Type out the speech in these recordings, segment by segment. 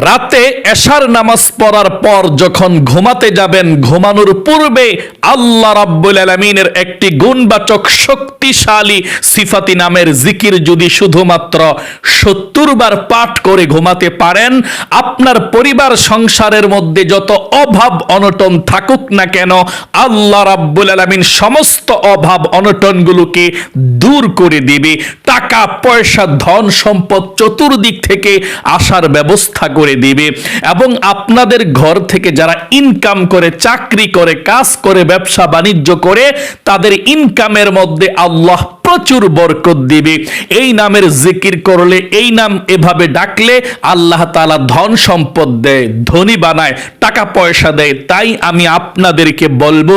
রাতে এশার নামাজ পড়ার পর যখন ঘুমাতে যাবেন, ঘুমানোর পূর্বে আল্লাহ রাব্বুল আলামিনের একটি গুণবাচক শক্তিশালী সিফাতি নামের জিকির যদি শুধুমাত্র সত্তর বার পাঠ করে ঘুমাতে পারেন, আপনার পরিবার সংসারের মধ্যে যত অভাব অনটন থাকুক না কেন, আল্লাহ রাব্বুল আলামিন সমস্ত অভাব অনটনগুলোকে দূর করে দিবে। টাকা, পয়সা, ধন, সম্পদ চতুর্দিক থেকে আসার ব্যবস্থা করে দিবে এবং আপনাদের ঘর থেকে যারা ইনকাম করে, চাকরি করে, কাজ করে, ব্যবসা, বাণিজ্য করে, তাদের ইনকামের মধ্যে আল্লাহ প্রচুর বরকত দিবে। এই নামের জিকির করলে, এই নাম এভাবে ডাকলে আল্লাহ তাআলা ধন সম্পদ দেয়, ধনী বানায়, টাকা পয়সা দেয়। তাই আমি আপনাদেরকে বলব,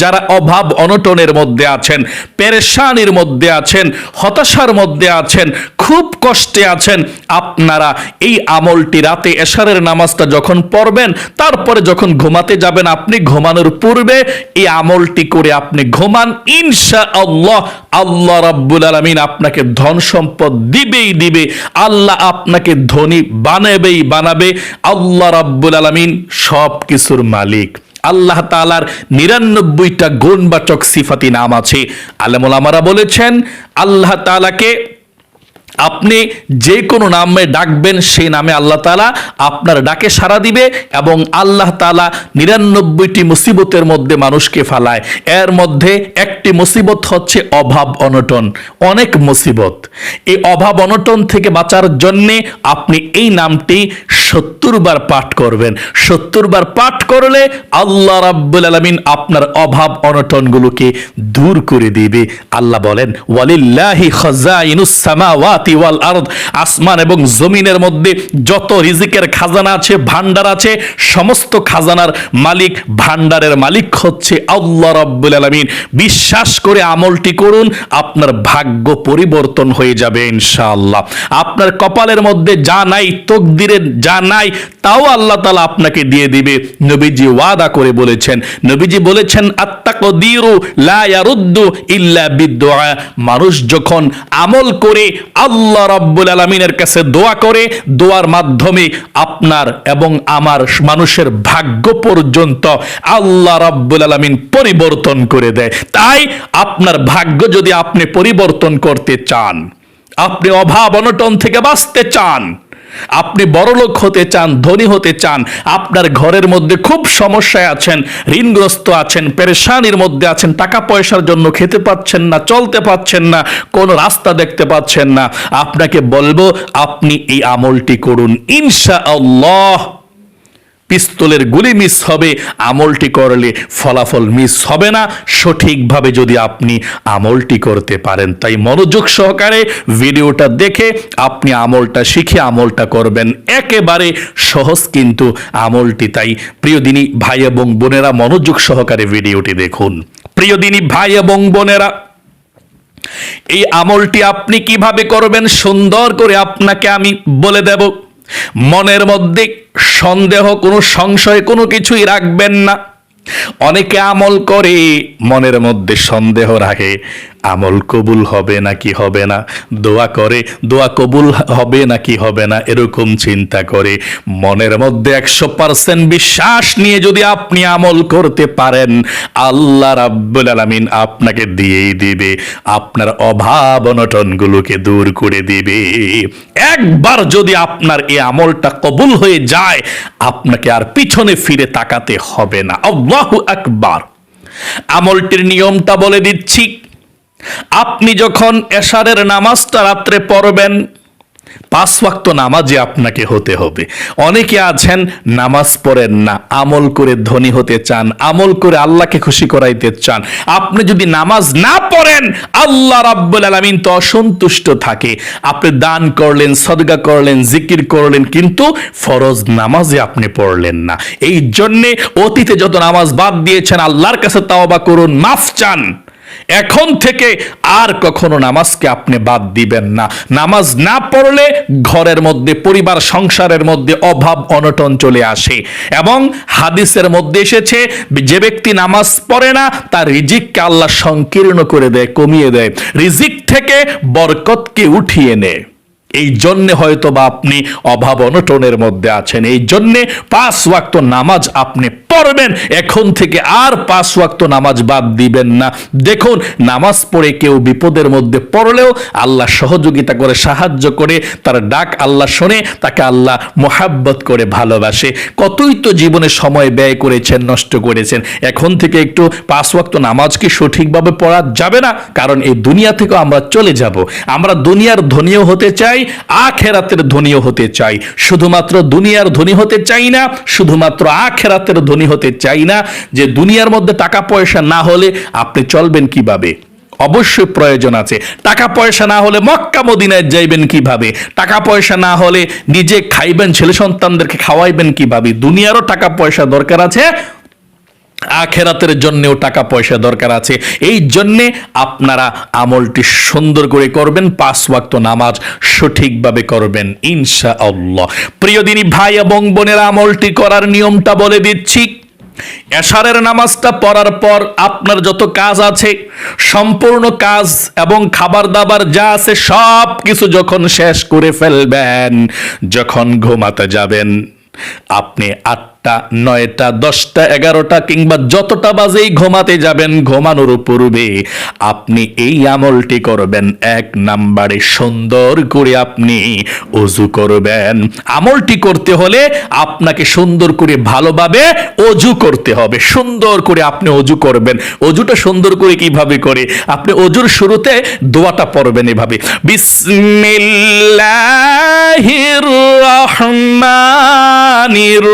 যারা অভাব অনটনের মধ্যে আছেন, পেরেশানির মধ্যে আছেন, হতাশার মধ্যে আছেন, খুব কষ্টে আছেন, আপনারা এই আমলটি রাতে এশারের নামাজটা যখন পড়বেন, তারপরে যখন ঘুমাতে যাবেন, আপনি ঘুমানোর পূর্বে এই আমলটি করে আপনি ঘুমান। ইনশা আল্লাহ আল্লাহ রাব্বুল আলামিন আপনাকে ধন সম্পদ দিবেই দিবে, আল্লাহ আপনাকে ধনী বানাবেই বানাবে, আল্লাহ রাব্বুল আলামিন সব কিছুর মালিক। আল্লাহ তালার নিরানব্বইটা গুণবাচক সিফাতি নাম আছে। আলমুল আমারা বলেছেন, আল্লাহ তালাকে আপনি যে কোনো নামে ডাকবেন, সেই নামে আল্লাহ তালা আপনার ডাকে সাড়া দিবে এবং আল্লাহ তালা নিরানব্বইটি মুসিবতের মধ্যে মানুষকে ফালায়। এর মধ্যে একটি মুসিবত হচ্ছে অভাব অনটন, অনেক মুসিবত। এই অভাব অনটন থেকে বাঁচার জন্যে আপনি এই নামটি সত্তর বার পাঠ করবেন। সত্তর বার পাঠ করলে আল্লাহ রাব্বুল আলমিন আপনার অভাব অনটনগুলোকে দূর করে দিবে। আল্লাহ বলেন আসমান এবং জমিনের মধ্যে যত রিজিকের খাজানা আছে ভান্ডার আছে, সমস্ত খাজানার মালিক ভান্ডারের মালিক হচ্ছে আল্লাহ রাব্বুল আলামিন। বিশ্বাস করে আমলটি করুন, আপনার ভাগ্য পরিবর্তন হয়ে যাবে ইনশাআল্লাহ। আপনার কপালের মধ্যে যা নাই, তকদিরের যা নাই, তাও আল্লাহ তালা আপনাকে দিয়ে দিবে। নবীজি ওয়াদা করে বলেছেন। নবীজি বলেছেন আত্মাকদিরু লা ইয়ারুদ্দু ইল্লা বিদুআ মানুষ যখন আমল করে, আল্লাহ রাব্বুল আলামিনের কাছে দোয়া করে, দোয়ার মাধ্যমে আপনার এবং আমার মানুষের ভাগ্য পর্যন্ত আল্লাহ রাব্বুল আলামিন পরিবর্তন করে দেয়। তাই আপনার ভাগ্য যদি আপনি পরিবর্তন করতে চান, আপনি অভাব অনটন থেকে বাঁচতে চান আপনি বড়লোক হতে চান, ধনী হতে চান, আপনার ঘরের মধ্যে খুব সমস্যায় আছেন, ঋণগ্রস্ত আছেন, পেরেশানির মধ্যে আছেন, টাকা পয়সার জন্য খেতে পাচ্ছেন না, চলতে পাচ্ছেন না, কোন রাস্তা দেখতে পাচ্ছেন না। আপনাকে বলব, আপনি এই আমলটি করুন ইনশা আল্লাহ পিস্তলের গুলি মিস হবে, আমলটি করলে ফলাফল মিস হবে না। সঠিকভাবে যদি আপনি আমলটি করতে পারেন, তাই মনোযোগ সহকারে ভিডিওটা দেখে আপনি আমলটা শিখে আমলটা করবেন। একেবারে সহজ কিন্তু আমলটি তাই। প্রিয় দিনী ভাই এবং বোনেরা, মনোযোগ সহকারে ভিডিওটি দেখুন। প্রিয় দিনী ভাই এবং বোনেরা, এই আমলটি আপনি কীভাবে করবেন, সুন্দর করে আপনাকে আমি বলে দেব। মনের মধ্যে সন্দেহ কোনো সংশয় কোনো কিছুই রাখবেন না। অনেকে আমল করে মনের মধ্যে সন্দেহ রাখে। আমল কবুল হবে নাকি হবে না? দোয়া করে, দোয়া কবুল হবে নাকি হবে না? এরকম চিন্তা করে মনের মধ্যে একশো পার্সেন্ট বিশ্বাস নিয়ে যদি আপনি আমল করতে পারেন, আল্লাহ রাব্বুল আলামিন আপনাকে দিয়েই দিবে। আপনার অভাব অনটনগুলোকে দূর করে দিবে। একবার যদি আপনার এই আমলটা কবুল হয়ে যায়, আপনাকে আর পিছনে ফিরে তাকাতে হবে না। আল্লাহু আকবার। আমলটির নিয়মটা বলে দিচ্ছি আপনি যখন এশারের নামাজটা রাত্রে পড়বেন, পাঁচ ওয়াক্ত নামাজে আপনাকে হতে হবে। অনেকে আছেন, নামাজ পড়েন না, আমল করে ধনী হতে চান, আমল করে আল্লাহকে খুশি করাইতে চান। আপনি যদি নামাজ না পড়েন, আল্লাহ রাব্বুল আলামিন তো অসন্তুষ্ট থাকে। আপনি দান করলেন সদগা করলেন, জিকির করলেন, কিন্তু ফরজ নামাজে আপনি পড়লেন না। এই জন্যে অতীতে যত নামাজ বাদ দিয়েছেন, আল্লাহর কাছে তাওবা করুন, মাফ চান। এখন থেকে আর কখনো নামাজকে আপনি বাদ দিবেন না। নামাজ না পড়লে ঘরের মধ্যে, পরিবার, সংসারের মধ্যে অভাব, অনটন চলে আসে। এবং হাদিসের মধ্যে এসেছে, যে ব্যক্তি নামাজ পড়ে না, তার রিজিককে আল্লাহ সংকীর্ণ করে দেয়, কমিয়ে দেয়। রিজিক থেকে বরকতকে উঠিয়ে নেয়। এই জন্যে হয়তো বা আপনি অভাব অনটনের মধ্যে আছেন। এই জন্যে পাঁচ ওয়াক্ত নামাজ আপনি পড়বেন। এখন থেকে আর পাঁচ ওয়াক্ত নামাজ বাদ দিবেন না। দেখুন, নামাজ পড়ে কেউ বিপদের মধ্যে পড়লেও আল্লাহ সহযোগিতা করে, সাহায্য করে, তার ডাক আল্লাহ শোনে, তাকে আল্লাহ মোহাব্বত করে ভালোবাসে। কতই তো জীবনে সময় ব্যয় করেছেন, নষ্ট করেছেন। এখন থেকে একটু পাঁচ ওয়াক্ত নামাজ কি সঠিকভাবে পড়া যাবে না? কারণ এই দুনিয়া থেকে আমরা চলে যাব। আমরা দুনিয়ার ধনীও হতে চাই আখেরাতের ধনীও হতে চাই। শুধুমাত্র দুনিয়ার ধনী হতে চাই না, শুধুমাত্র আখেরাতের ধনী হতে চাই না। যে দুনিয়ার মধ্যে টাকা পয়সা না হলে আপনি চলবেন কীভাবে? অবশ্যই প্রয়োজন আছে। টাকা পয়সা না হলে মক্কা, মদিনায় যাইবেন কীভাবে? টাকা পয়সা না হলে নিজে খাইবেন, ছেলে সন্তানদেরকে খাওয়াইবেন কীভাবে? দুনিয়ারও টাকা পয়সা দরকার আছে আখেরাতের জন্যেও টাকা পয়সা দরকার আছে। এই জন্যে আপনারা আমলটি সুন্দর করে করবেন, পাঁচ ওয়াক্ত নামাজ সঠিকভাবে করবেন ইনশা আল্লাহ প্রিয় দিনী ভাই এবং বোনের, আমলটি করার নিয়মটা বলে দিচ্ছি। এশারের নামাজটা পড়ার পর আপনার যত কাজ আছে, সম্পূর্ণ কাজ এবং খাবার দাবার যা আছে সব কিছু যখন শেষ করে ফেলবেন, যখন ঘুমাতে যাবেন, আপনি আটটা, নয়টা, দশটা, এগারোটা কিংবা যতটা বাজেই ঘুমাতে যাবেন ঘুমানোর পূর্বে আপনি এই আমলটি করবেন। এক নাম্বারে সুন্দর করে আপনি অজু করবেন। আমলটি করতে হলে আপনাকে সুন্দর করে ভালোভাবে অজু করতে হবে। সুন্দর করে আপনি অজু করবেন। অজুটা সুন্দর করে কীভাবে করে? আপনি অজুর শুরুতে দোয়াটা পড়বেন এভাবে। বিসমিল্লাহির রহমানির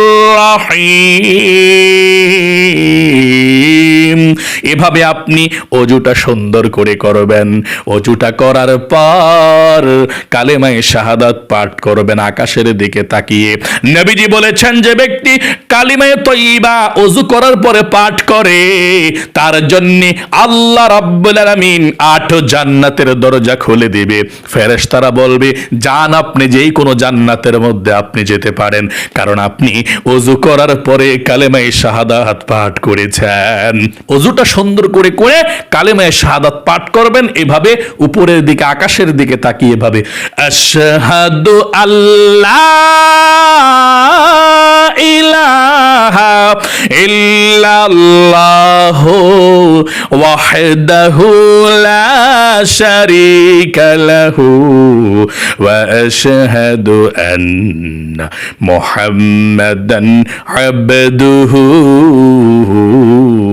রহিম। এভাবে আপনি অজুটা সুন্দর করে করবেন। অজুটা করার পর কালেমায় শাহাদাত পাঠ করবেন, আকাশের দিকে তাকিয়ে। নবীজি বলেছেন যে ব্যক্তি কালিমায় তৈবা অজু করার পরে পাঠ করে, তার জন্য আল্লাহ রাব্বুল আলামিন আট জান্নাতের দরজা খুলে দিবে। ফেরেশতারা বলবে, যান আপনি যেই কোনো জান্নাতের মধ্যে আপনি যেতে পারেন। কারণ আপনি অজু করার পরে কালেমায় শাহাদাত পাঠ করেছেন। অজুটা সুন্দর করে করে কালেমায় শাহাদাত পাঠ করবেন, এভাবে উপরের দিকে, আকাশের দিকে তাকিয়ে ভাবে আল্লাহ ইলাহা ইল্লাল্লাহ শারীকা লাহু ওয়া আশহাদু আন্না মুহাম্মাদান আবদুহু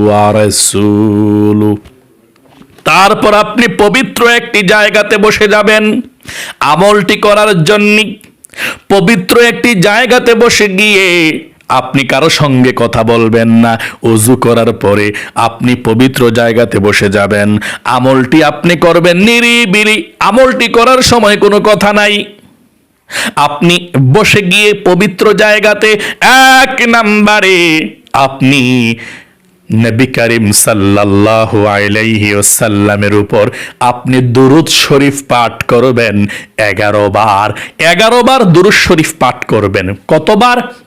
ওয়া রাসূলুহু তারপর আপনি পবিত্র একটি জায়গাতে বসে যাবেন। আমলটি করার জন্য পবিত্র একটি জায়গাতে বসে গিয়ে আপনি কারও সঙ্গে কথা বলবেন না। অজু করার পরে আপনি পবিত্র জায়গাতে বসে যাবেন। আমলটি আপনি করবেন নিরিবিলি। আমলটি করার সময় কোনো কথা নাই। আপনি বসে গিয়ে পবিত্র জায়গাতে এক নাম্বারে আপনি নবী করিম সাল্লাল্লাহু আলাইহি ওয়াসাল্লামের উপর আপনি দুরুদ শরীফ পাঠ করবেন এগারো বার। এগারো বার দুরুদ শরীফ পাঠ করবেন। কতবার?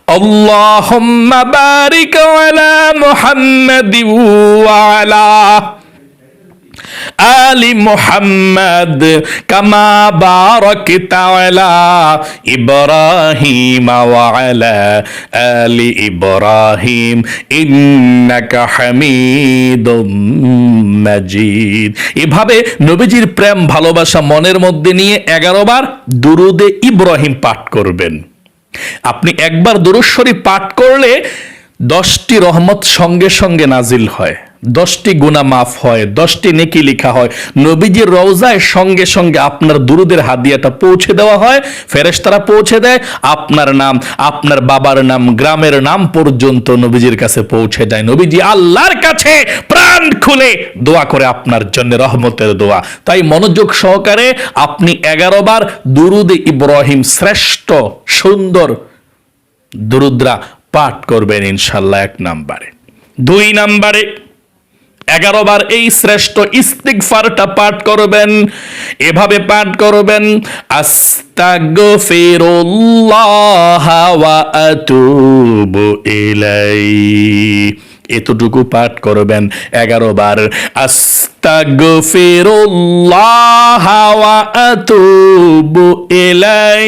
اللهم بارك على محمد وعلى آل محمد كما باركت على إبراهيم وعلى آل إبراهيم إنك حميد مجيد এভাবে নবীজির প্রেম ভালোবাসা মনের মধ্যে নিয়ে এগারো বার দুরুদে ইব্রাহিম পাঠ করবেন আপনি একবার দুরুস্বরী পাঠ করলে দশটি রহমত সঙ্গে সঙ্গে নাজিল হয়। দশটি গুণা মাফ হয়, দশটি নেকি লেখা হয়। নবীজির রওজায় সঙ্গে সঙ্গে আপনার দুরুদের হাদিয়াটা পৌঁছে দেওয়া হয়, ফেরেশতারা পৌঁছে দেয়, আপনার নাম, আপনার বাবার নাম, গ্রামের নাম পর্যন্ত নবীজির কাছে পৌঁছে দেয় নবীজি আল্লাহর কাছে প্রাণ খুলে দোয়া করে আপনার জন্য রহমতের দোয়া। তাই মনোযোগ সহকারে আপনি এগারো বার দুরুদে ইব্রাহিম শ্রেষ্ঠ, সুন্দর দুরুদ্রা পাঠ করবেন ইনশাল্লাহ এক নাম্বারে। দুই নাম্বারে এগারো বার এই শ্রেষ্ঠ ইস্তিগফারটা পাঠ করবেন, এভাবে পাঠ করবেন, আস্তাগফিরুল্লাহ এতটুকু পাঠ করবেন এগারো বার, আস্তাগফিরুল্লাহ আতুবু ইলাই আস্তাগফিরুল্লাহ ওয়া আতুবু ইলাই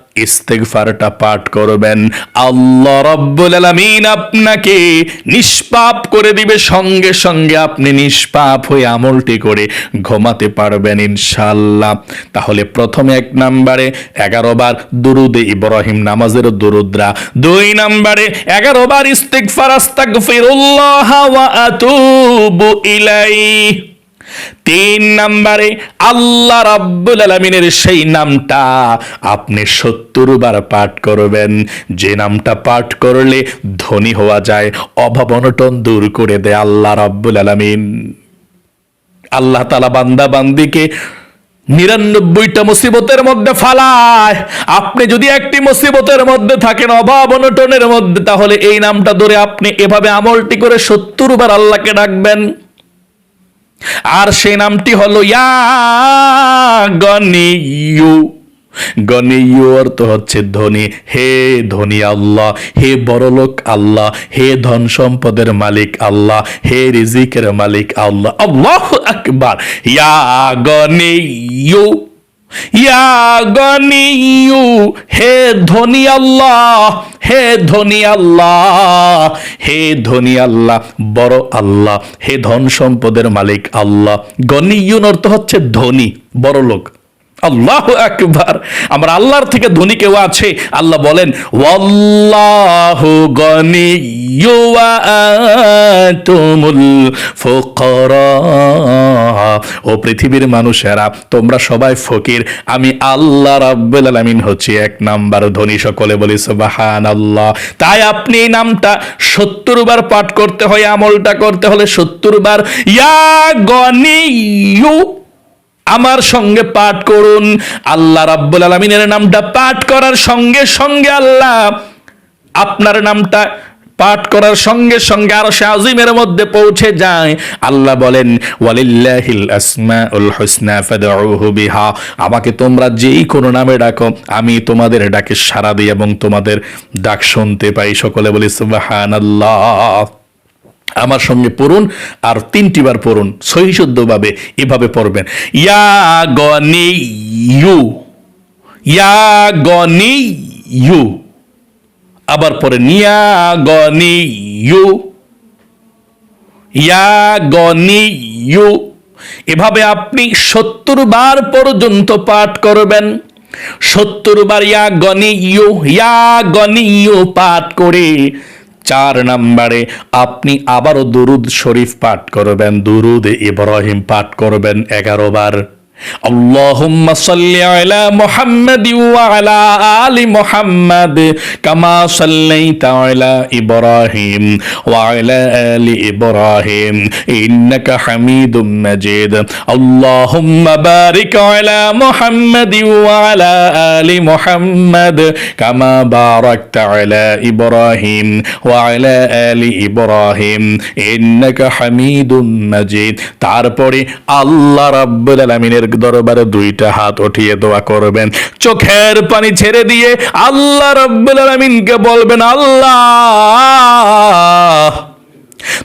ইস্তেগফারটা পাঠ করবেন। আল্লাহ রব্বুল আলামিন আপনাকে নিষ্পাপ করে দিবে, সঙ্গে সঙ্গে আপনি নিষ্পাপ হয়ে আমলটি করে ঘুমাতে পারবেন ইনশাল্লাহ তাহলে প্রথমে এক নাম্বারে এগারো বার দুরুদে ইব্রাহিম নামাজের দুরুদ্রা। দুই নাম্বারে এগারো বার ইস্তেগফার, আস্তাগফিরুল্লাহ ওয়া আতুবু ইলাইহি। তিন নম্বরে আল্লাহ রাব্বুল আলমিনের সেই নামটা আপনি সত্তর বার পাঠ করবেন। যে নামটা পাঠ করলে ধনী হওয়া যায়, অভাব অনটন দূর করে দেয় আল্লাহ রাব্বুল আলমিন। আল্লাহ তালা বান্দা বান্দিকে নিরানব্বইটা মুসিবতের মধ্যে ফালায়। আপনি যদি একটি মুসিবতের মধ্যে থাকেন, অভাব অনটনের মধ্যে, তাহলে এই নামটা ধরে আপনি এভাবে আমলটি করে সত্তর বার আল্লাহকে ডাকবেন। আর সে নামটি হলো ইয়া গণেয় অর্থ হচ্ছে ধনী। হে ধনী আল্লাহ, হে বড়লোক আল্লাহ, হে ধন সম্পদের মালিক আল্লাহ, হে রিজিকের মালিক আল্লাহ। আল্লাহ আকবার। ইয়া গনিয়ু ইয়া হে ধনী আল্লাহ, হে ধনী আল্লাহ, হে ধনী আল্লাহ, বড় আল্লাহ, হে ধন সম্পদের মালিক আল্লাহ। গনিউন অর্থ হচ্ছে ধনী বড় লোক আল্লাহ একবার আমার আল্লাহর থেকে ধনী কেউ আছে? আল্লাহ বলেন আনতুমুল ফুকারা। ও পৃথিবীর মানুষেরা, তোমরা সবাই ফকির। আমি আল্লাহ রাব্বুল আলামিন হচ্ছি এক নাম্বার ধনী সকলে বলি, সুবহানাল্লাহ। তাই আপনি এই নামটা সত্তর বার পাঠ করতে হয়, আমলটা করতে হলে সত্তর বার, ইয়া গনিয়্যু আমার সঙ্গে পাঠ করুন। আল্লাহ রাব্বুল আলমিনের নামটা পাঠ করার সঙ্গে সঙ্গে আল্লাহ আপনার নামটা পাঠ করার সঙ্গে সঙ্গে আরও আজিমের মধ্যে পৌঁছে যায়। আল্লাহ বলেন আমাকে তোমরা যেই কোনো নামে ডাকো, আমি তোমাদের ডাকে সাড়া দিই এবং তোমাদের ডাক শুনতে পাই। সকলে বলি, সুবহানাল্লাহ। আমার সঙ্গে পড়ুন আর তিনটি বার পড়ুন। সহিশুদ্ধভাবে এভাবে পড়বেন। ইয়া গনি ইউ ইয়া গনি ইউ আবার পরে নিয়া গনি ইউ ইয়া গনি ইউ এভাবে আপনি সত্তর বার পর্যন্ত পাঠ করবেন। সত্তর বার ইয়া গনি ইউ ইয়া গনি ইউ পাঠ করে চার নম্বরে আপনি আবারও দুরুদ শরীফ পাঠ করবেন দুরুদ ইব্রাহিম পাঠ করবেন এগারো বার। اللهم صل على محمد وعلى آل محمد كما صليت على إبراهيم وعلى آل إبراهيم إنك حميد مجيد اللهم بارك على محمد وعلى آل محمد كما باركت على إبراهيم وعلى آل إبراهيم إنك حميد مجيد তারপরে আল্লাহ রাব্বুল আলামিনের দরবারে দুইটা হাত উঠিয়ে দোয়া করবেন। চোখের পানি ছেড়ে দিয়ে আল্লাহ রাব্বুল আলামিনকে বলবেন, আল্লাহ!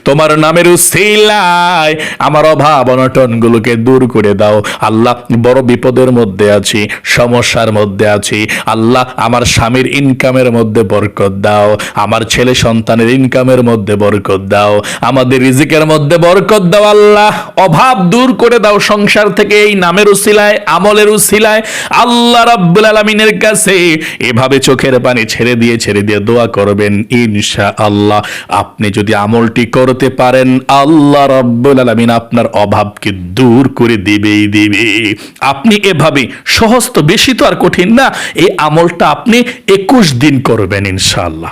তোমার নামের উসিলায় আমার অভাব অনটনগুলোকে দূর করে দাও। আল্লাহ, বড় বিপদের মধ্যে আছি, সমস্যার মধ্যে আছি। আল্লাহ, আমার স্বামীর ইনকামের মধ্যে বরকত দাও। আমার ছেলে সন্তানের ইনকামের মধ্যে বরকত দাও। আমাদের রিজিকের মধ্যে বরকত দাও আল্লাহ। অভাব দূর করে দাও সংসার থেকে এই নামের উসিলায়, আমলের উসিলায়। আল্লাহ রাব্বুল আলামিনের কাছে এভাবে চোখের পানি ছেড়ে দিয়ে ছেড়ে দিয়ে দোয়া করবেন ইনশা আল্লাহ আপনি যদি আমলটি করতে পারেন। আল্লাহ রাব্বুল আলামিন আপনার অভাবকে দূর করে দিবেই দিবে আপনি এভাবে সহজ তো বেশি তো আর কঠিন না, এই আমলটা আপনি একুশ দিন করবেন ইনশাআল্লাহ।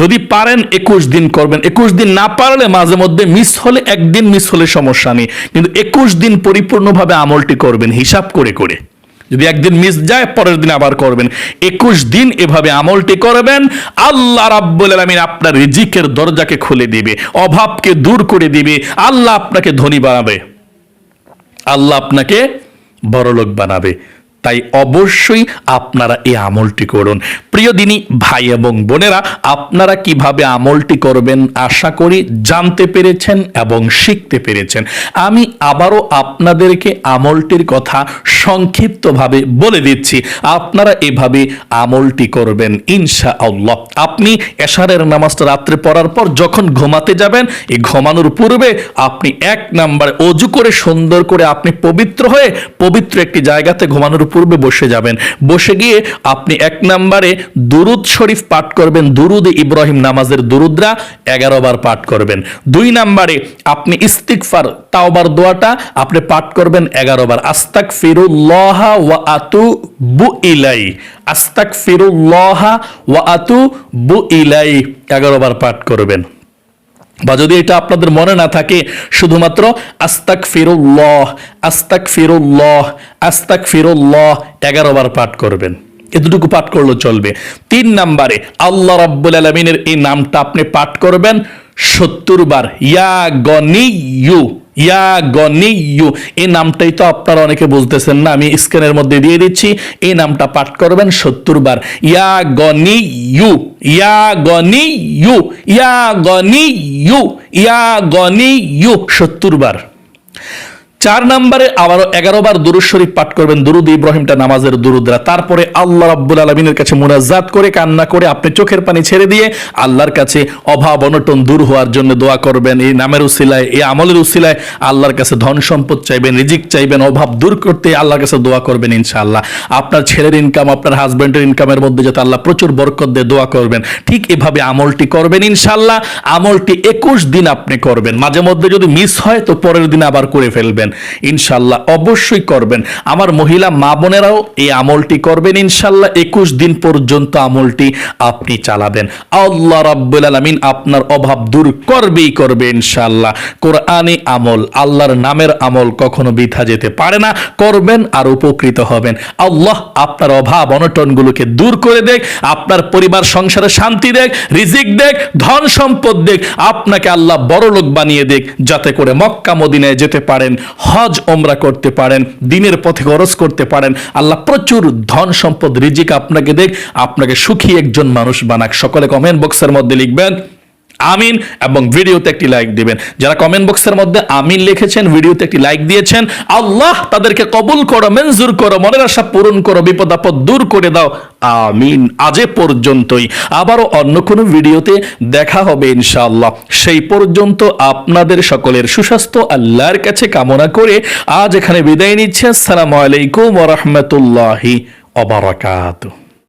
যদি পারেন একুশ দিন করবেন। একুশ দিন না পারলে মাঝে মধ্যে মিস হলে, একদিন মিস হলে সমস্যা নেই। কিন্তু একুশ দিন পরিপূর্ণভাবে আমলটি করবেন, হিসাব করে করে। যদি একদিন মিস যায়, পরের দিন আবার করবেন। একুশ দিন এভাবে আমলটি করবেন, আল্লাহ রাব্বুল আলমিন আপনার রিজিকের দরজাকে খুলে দিবে, অভাবকে দূর করে দিবে, আল্লাহ আপনাকে ধনী বানাবে। আল্লাহ আপনাকে বড়লোক বানাবে। তাই অবশ্যই আপনারা এই আমলটি করুন। প্রিয় দিনী, ভাই এবং বোনেরা, আপনারা কীভাবে আমলটি করবেন আশা করি জানতে পেরেছেন এবং শিখতে পেরেছেন। আমি আবারও আপনাদেরকে আমলটির কথা সংক্ষিপ্তভাবে বলে দিচ্ছি। আপনারা এভাবে আমলটি করবেন ইনশা আল্লাহ আপনি এশারের নামাজটা রাত্রে পড়ার পর যখন ঘুমাতে যাবেন, এই ঘুমানোর পূর্বে আপনি এক নাম্বারে অজু করে সুন্দর করে আপনি পবিত্র হয়ে পবিত্র একটি জায়গাতে ঘুমানোর পূর্বে বসে যাবেন। বসে গিয়ে আপনি এক নাম্বারে দুরুদ শরীফ পাঠ করবেন। দুরুদ ইব্রাহিম নামাজের দুরুদরা এগারো বার পাঠ করবেন। দুই নাম্বারে আপনি ইস্তিকফার তাওবার দোয়াটা আপনি পাঠ করবেন এগারো বার। আস্তাক ফিরুল্লাহ ওয়া আতু বু ইলাই। আস্তাক ফিরুল্লাহ ওয়া আতু বু ইলাই। এগারো বার পাঠ করবেন। বা যদি এটা আপনাদের মনে না থাকে, শুধুমাত্র আস্তাক ফিরুল্লাহ আস্তাক ফিরুল্লাহ আস্তাক ফিরুল্লাহ এগারো বার পাঠ করবেন। এতটুকু পাঠ করলেও চলবে। তিন নাম্বারে, আল্লাহ রাব্বুল আলমিনের এই নামটা আপনি পাঠ করবেন সত্তর বার। ইয়া গনিয়ু ইয়া গনিয়ু এই নামটাই তো আপনারা অনেকে বুঝতেছেন না, আমি স্ক্রিনের মধ্যে দিয়ে দিচ্ছি, এই নামটা পাঠ করবেন সত্তর বার। ইয়া গনিয়ু ইয়া গনিয়ু ইয়া গনিয়ু ইয়া গনিয়ু সত্তর বার। চার নম্বরে আবারও এগারো বার দুরুদ শরীফ পাঠ করবেন। দুরুদ ইব্রাহিমটা নামাজের দুরুদরা। তারপরে আল্লাহ রাব্বুল আলমিনের কাছে মোনাজাত করে, কান্না করে আপনি চোখের পানি ছেড়ে দিয়ে আল্লাহর কাছে অভাব অনটন দূর হওয়ার জন্য দোয়া করবেন। এই নামের উসিলায়, এই আমলের উসিলায় আল্লাহর কাছে ধন সম্পদ চাইবেন, রিজিক চাইবেন, অভাব দূর করতে আল্লাহর কাছে দোয়া করবেন ইনশাআল্লাহ। আপনার ছেলের ইনকাম আপনার হাজব্যান্ডের ইনকামের মধ্যে যাতে আল্লাহ প্রচুর বরকত দিয়ে, দোয়া করবেন। ঠিক এভাবে আমলটি করবেন ইনশাআল্লাহ। আমলটি একুশ দিন আপনি করবেন। মাঝে মধ্যে যদি মিস হয়, তো পরের দিন আবার করে ফেলবেন। ইনশাল্লাহ অবশ্যই করবেন। আমার মহিলা মা বোনেরাও এই আমলটি করবেন, ইনশাল্লাহ একুশ দিন পর্যন্ত আমলটি আপনি চালাবেন। আল্লাহ রাব্বুল আলামিন আপনার অভাব দূর করবেই করবে, ইনশাল্লাহ। কোরআনে আমল, আল্লাহর নামের আমল কখনো বৃথা যেতে পারে না, করবেন আর উপকৃত হবেন। আল্লাহ আপনার অভাব অনটনগুলোকে দূর করে দেখ, আপনার পরিবার, সংসারে শান্তি দেখ, রিজিক দেখ, ধন সম্পদ দেখ, আপনাকে আল্লাহ বড় লোক বানিয়ে দেখ, যাতে করে মক্কা, মদিনায় যেতে পারেন। হজ ওমরা করতে পারেন, দিনের পথে খরচ করতে পারেন। আল্লাহ প্রচুর ধন সম্পদ, রিজিক আপনাকে দেখ, আপনাকে সুখী একজন মানুষ বানাক। সকলে কমেন্ট বক্সের মধ্যে লিখবেন আমিন এবং ভিডিওতে একটি লাইক দিবেন। যারা কমেন্ট বক্সের মধ্যে আমিন লিখেছেন, ভিডিওতে একটি লাইক দিয়েছেন, আল্লাহ তাদেরকে কবুল করো, মঞ্জুর করো, মনের আশা পূরণ করো, বিপদ আপদ দূর করে দাও। আমিন। আজে পর্যন্তই। আবারও অন্য কোনো ভিডিওতে দেখা হবে ইনশাআল্লাহ। সেই পর্যন্ত আপনাদের সকলের সুস্বাস্থ্য, আল্লাহর কাছে কামনা করে আজ এখানে বিদায় নিচ্ছে। আসসালামু আলাইকুম ওয়া রাহমাতুল্লাহি ওয়া বারাকাতুহু।